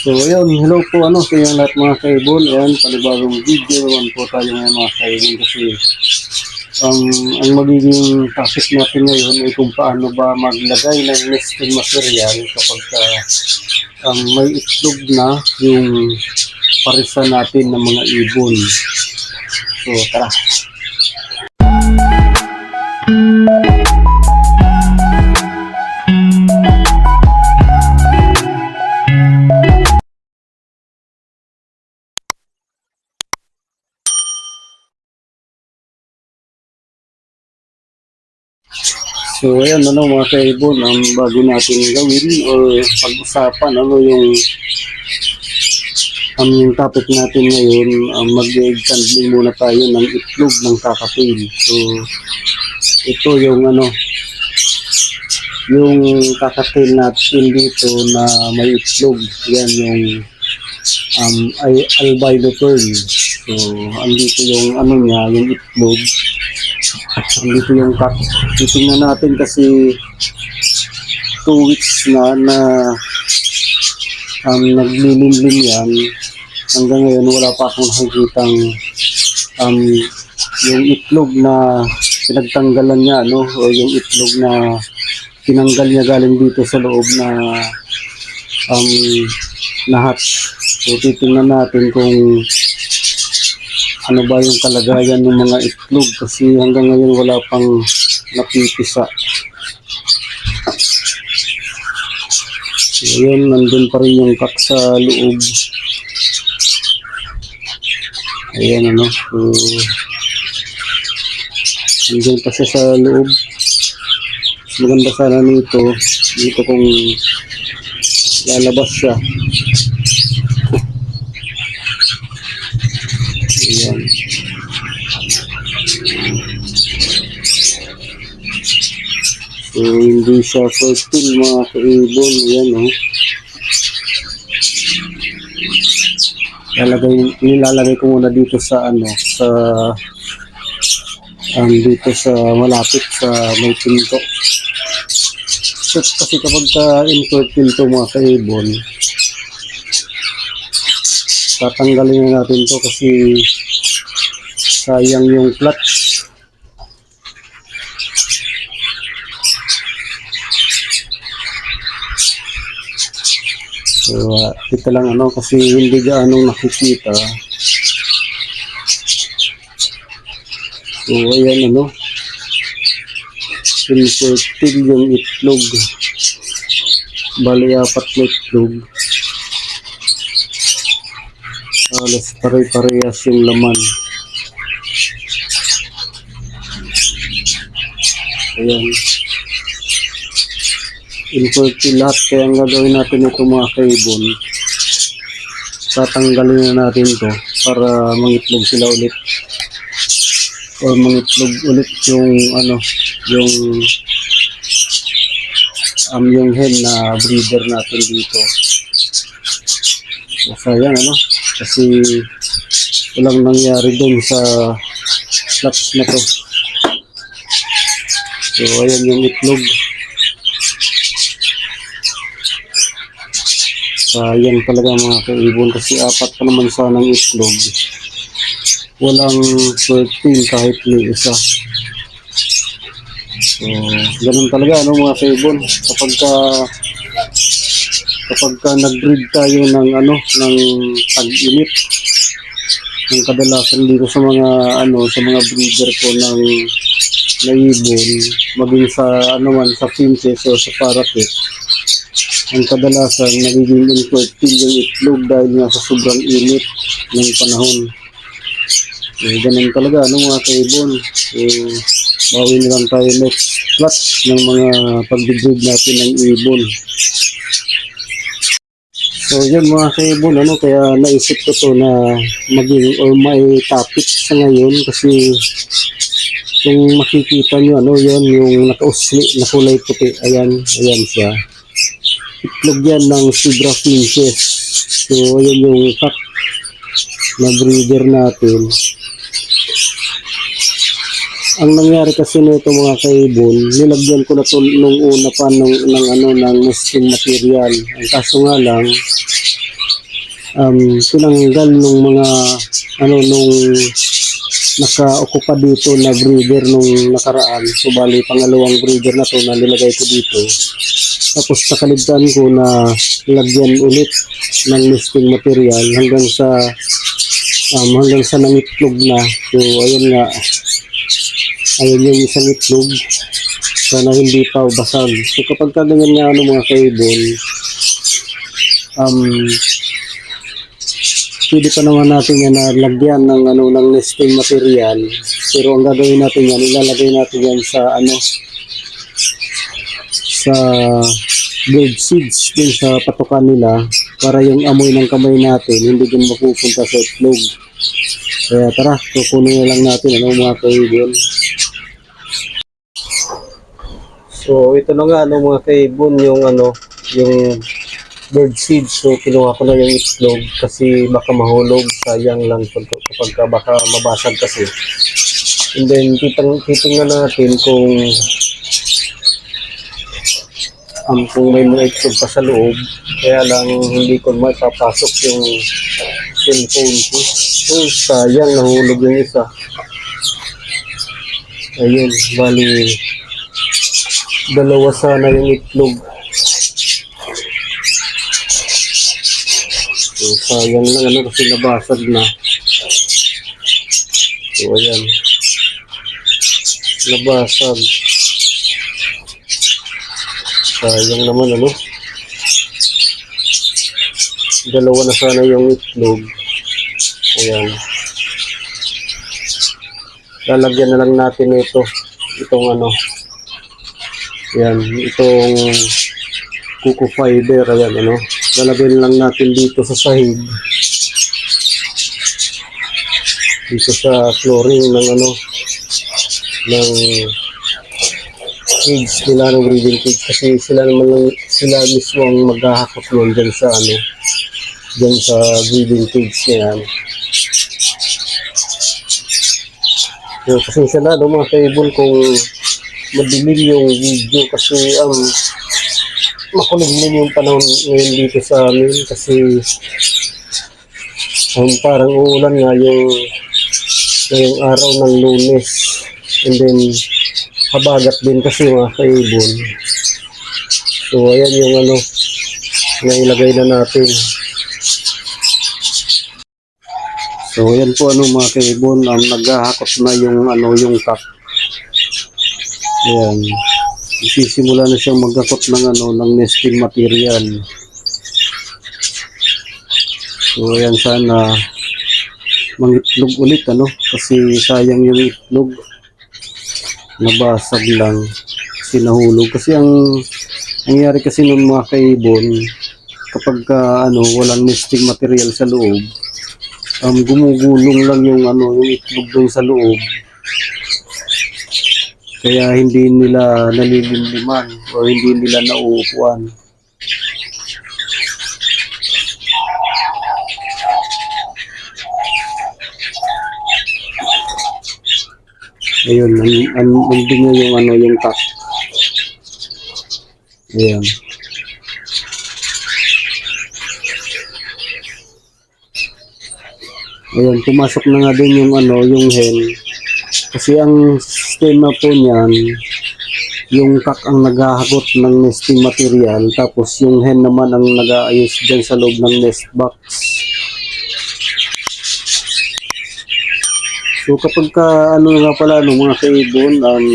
So, ayun, hello po ano sa inyong lahat mga kaibon. Ayan, panibagong video naman po tayo ngayon mga kaibon kasi um, ang magiging topic natin ngayon ay kung paano ba maglagay ng nesting material kapag ka, um, may itlog na yung parisa natin ng mga ibon. So, tara. So, ayan, ano mga kaibon, ang bago natin gawin or pag-usapan, ano yung ang yung topic natin ngayon, um, mag-egg handling muna tayo ng itlog ng kakapil. So, ito yung ano, yung kakapil natin dito na may itlog. Yan yung um, ay, albino pearl. So, andito yung ano niya, yung itlog. Andito yung cut. Titingnan natin kasi two weeks na na um, naglilimlim yan. Hanggang ngayon wala pa akong nakikitang um, yung itlog na pinagtanggalan niya, no? O yung itlog na tinanggal niya galing dito sa loob na um, lahat. So titingnan natin kung ano ba yung kalagayan ng mga itlog kasi hanggang ngayon wala pang napipisa. Yun, nandun pa rin yung kak sa loob. Ayan ano, so, nandun pa siya sa loob. Maganda sana nito, dito kung lalabas siya. Ayan. So, hindi siya fertile mga kaibon. Ayan, oh. Lalagay, nilalagay ko muna dito sa ano, sa um, dito sa malapit sa may pinto. So, kasi kapag ka infertile to mga kaibon, tatanggalin na natin to kasi sayang yung clutch. So, uh, ito lang ano, kasi hindi gaanong nakikita. So, ayan ano, infertile yung itlog. Bali, apat na itlog. Alas pare-parehas yung laman. Ayan. Infertile lahat. Kaya ang gagawin natin ito mga kaibon. Tatanggalin na natin to para mangitlog sila ulit. Or mangitlog ulit yung ano, yung um, yung hen na breeder natin dito. Sayang ano, kasi walang nangyari dun sa slots na to. So, ayan yung itlog. Sayang talaga mga kaibon kasi apat pa naman sanang itlog. Walang fertile kahit may isa. So, ganun talaga ano mga kaibon. Kapag ka kapag ka nag-breed tayo ng ano ng tag-init ng kadalasan dito sa mga ano sa mga breeder ko ng naibon maging sa ano man sa finches o sa parakeet ang kadalasan nagiging infertile yung itlog dahil nga sa sobrang init ng panahon. Eh, ganun talaga ano mga kaibon? Eh, bawi na lang tayo next clutch ng mga pag-breed natin ng ibon So yun mga kaibon, ano, kaya naisip ko to na maging or may topic sa ngayon kasi kung makikita nyo, ano, yun, yung nakausli na kulay puti, ayan, ayan siya. Itlog yan ng Sidra Finches. So, ayan yung cut na breeder natin. Ang nangyari kasi nito mga kaibon, nilagyan ko na to nung una pa ng, ng ano ng nesting material. Ang kaso nga lang um tinanggal nung mga ano nung naka-okupa dito na breeder nung nakaraan. So bali pangalawang breeder na to na nilagay ko dito. Tapos nakaligtaan ko na lagyan ulit ng nesting material hanggang sa um, hanggang sa nangitlog na. So ayun nga ayun yung isang itlog sana hindi pa basag so kapag ka ganyan nga ano mga kaibon um pwede pa naman natin yan na lagyan ng ano ng nesting material. Pero ang gagawin natin yan ilalagay natin yan sa ano sa bird seeds din sa patukan nila para yung amoy ng kamay natin hindi din mapupunta sa itlog. Kaya tara kukunin na lang natin ano mga kaibon So ito na nga ano mga kaibon yung ano yung bird seed. So kinuha ko na yung itlog kasi baka mahulog sayang lang pag, kapag ka baka mabasag kasi. And then titang titingnan natin kung um, kung may mga itlog pa sa loob. Kaya lang hindi ko mapapasok yung cellphone ko. So sayang nahulog yung isa. Ayun, bali dalawa sana yung itlog. So, sayang lang ano kasi nabasag na. So, ayan. Nabasag. Sayang naman ano. Dalawa na sana yung itlog. Ayan. Lalagyan na lang natin ito. Itong ano. Yan, itong kuko fiber, ayan, ano. Lalagyan lang natin dito sa sahig. Dito sa flooring ng ano, ng cage nila ng breeding cage kasi sila naman lang, sila mismo ang maghahakot nun dyan sa ano, dyan sa breeding cage na yan. So, pasensya na no, mga kaibon kung madilim yung video kasi um, makulig din yung panahon ngayon dito sa amin kasi um, parang uulan nga yung ngayong araw ng lunes. And then habagat din kasi mga kaibon. So ayan yung ano na ilagay na natin. So ayan po ano mga kaibon um, naghahakot na yung ano yung kak Ayan. Isisimula na siyang magkakot ng ano ng nesting material. So ayan sana mangitlog ulit ano kasi sayang yung itlog. Nabasag lang kasi nahulog kasi ang nangyari kasi nung mga kaibon kapag ka, ano walang nesting material sa loob um, gumugulong lang yung ano yung itlog dun sa loob kaya hindi nila nalilimliman o hindi nila nauupuan. Ayun, nandun na yung ano, yung cup. Ayan. Ayun, pumasok na nga din yung ano, yung hen. Kasi ang sistema po niyan, yung kak ang naghahagot ng nesting material, tapos yung hen naman ang nag-aayos dyan sa loob ng nest box. So kapag ka, ano nga pala, no, mga kaibon, um,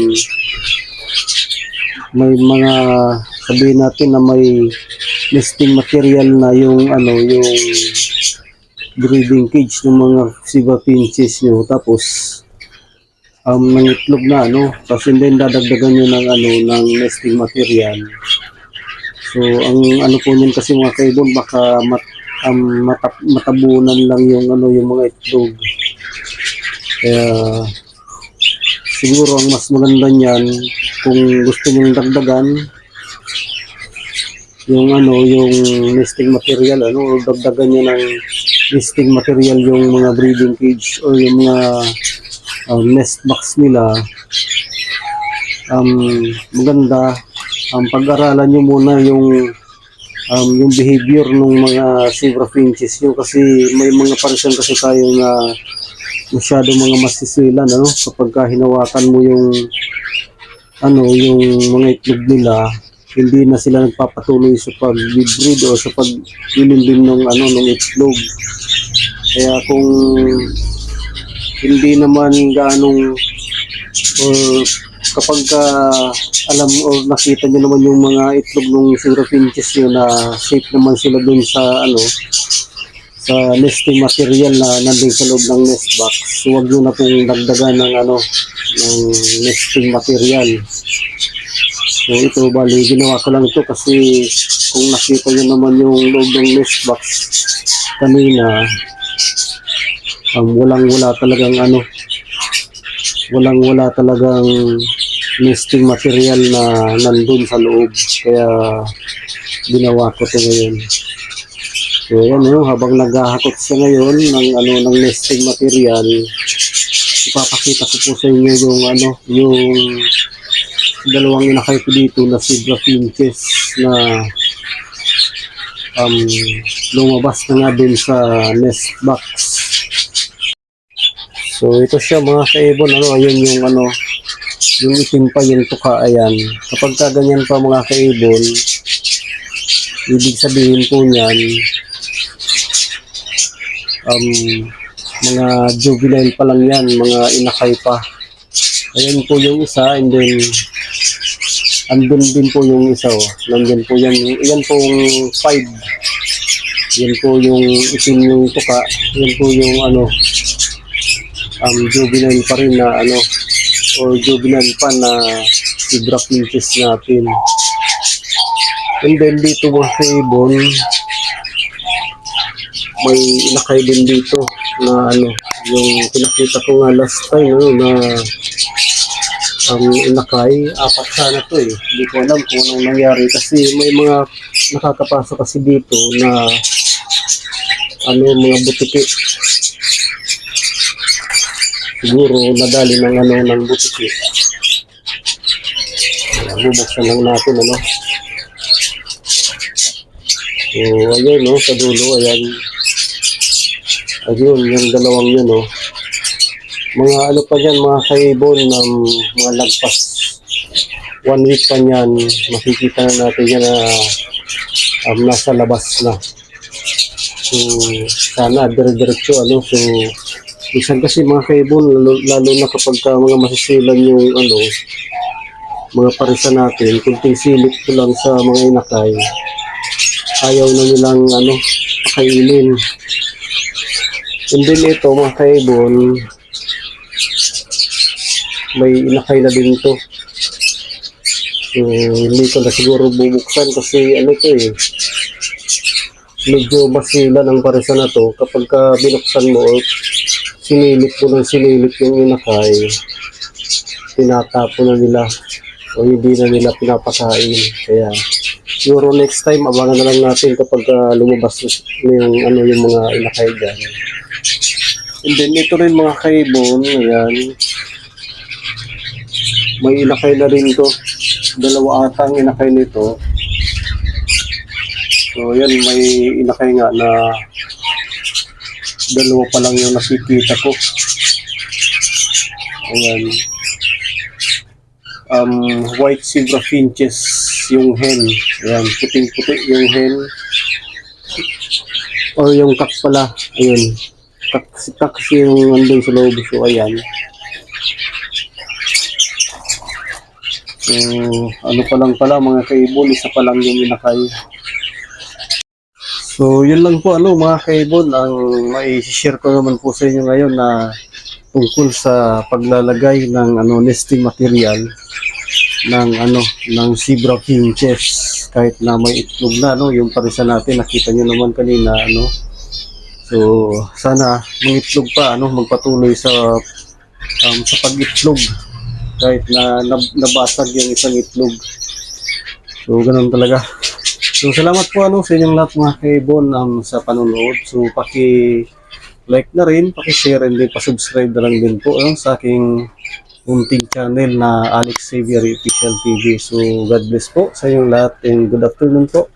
may mga, sabihin natin na may nesting material na yung, ano, yung breeding cage ng mga siba pinches nyo, tapos um, nangitlog na ano tapos and then dadagdagan nyo ng ano ng nesting material. So ang ano po niyan kasi mga kaibon baka mat, um, matap, matabunan lang yung ano yung mga itlog. Kaya siguro ang mas maganda niyan kung gusto niyo dagdagan yung ano yung nesting material ano dagdagan niyo ng nesting material yung mga breeding cage or yung mga um, nest box nila. Um, maganda. Um, pag-aralan nyo muna yung um, yung behavior ng mga zebra finches nyo kasi may mga parisan kasi tayo na masyado mga masisilan ano kapag ka hinawakan mo yung ano yung mga itlog nila hindi na sila nagpapatuloy sa pag-breed o sa paglilimlim ng ano ng itlog. Kaya kung hindi naman ganong or kapag ka alam or nakita nyo naman yung mga itlog ng zebra finches nyo na safe naman sila dun sa ano sa nesting material na nandun sa loob ng nest box huwag nyo na pong dagdagan ng ano ng nesting material. So ito bali ginawa ko lang ito kasi kung nakita nyo naman yung loob ng nest box kanina um, walang wala talagang ano walang wala talagang nesting material na nandun sa loob. Kaya ginawa ko ito ngayon. So yan oh, habang naghahakot siya ngayon ng ano ng nesting material ipapakita ko po sa inyo yung ano yung dalawang inakay ko dito na zebra finches na um, lumabas na nga din sa nest box So ito siya mga kaibon, ano, ayun yung ano, yung itim pa yung tuka, ayan. Kapag ka ganyan pa mga kaibon, ibig sabihin po niyan, um, mga juvenile pa lang yan, mga inakay pa. Ayan po yung isa, and then, andun din po yung isa, oh. Nandun po yan, yan pong five. Yan po yung itim yung tuka, yan po yung ano, um, juvenile pa rin na ano or juvenile pa na zebra finches natin. And then dito mga kaibon, may inakay din dito na ano, yung pinakita ko nga last time ano, na ang inakay, apat sana to eh. Hindi ko alam kung anong nangyari kasi may mga nakakapasok kasi dito na ano, mga butiki siguro nadali ng ano ng butiki. Ayan, bubuksan lang natin ano. So, ayun no, sa dulo, ayan. Ayun, yung dalawang yun no. Mga ano pa dyan, mga kaibon ng mga lagpas. One week pa niyan, makikita na natin yan na um, nasa labas na. So, sana dire-diretso ano, so Minsan kasi mga kaibon, lalo, lalo na kapag ka mga masisilan yung ano, mga parisa natin, kunting silip ko lang sa mga inakay, ayaw na nilang ano, pakainin. And then ito mga kaibon, may inakay na din to. So, hindi ko na siguro bubuksan kasi ano to eh, medyo masila ng parisa na to kapag ka binuksan mo sinilip mo ng sinilip yung inakay, tinatapo na nila o hindi na nila pinapakain. Kaya siguro next time abangan na lang natin kapag uh, lumabas yung, ano, yung mga inakay dyan. And then ito rin mga kaibon, ayan, may inakay na rin to. Dalawa ata ang inakay nito. So yan, may inakay nga na dalawa pa lang yung nakikita ko. Ayan. Um, white zebra finches yung hen. Ayan, puting-puti yung hen. Or yung kak pala. Ayun. Kak, kak yung nandun sa loob. So, ayan. So, ano pa lang pala mga kaibon, isa pa lang yung inakay. So, yun lang po ano mga kaibon, ang mai-share ko naman po sa inyo ngayon na tungkol sa paglalagay ng ano nesting material ng ano ng zebra finches kahit na may itlog na no yung parisa natin nakita niyo naman kanina ano. So sana may itlog pa ano magpatuloy sa um, sa pag-itlog. Kahit na nab- nabasag yung isang itlog. So ganun talaga So salamat po ano sa inyong lahat mga kaibon um, sa panonood. So paki like na rin, pakishare and din, pasubscribe na lang din po no, sa aking unting channel na Alex Xavier Official TV. So, God bless po sa inyong lahat and good afternoon po.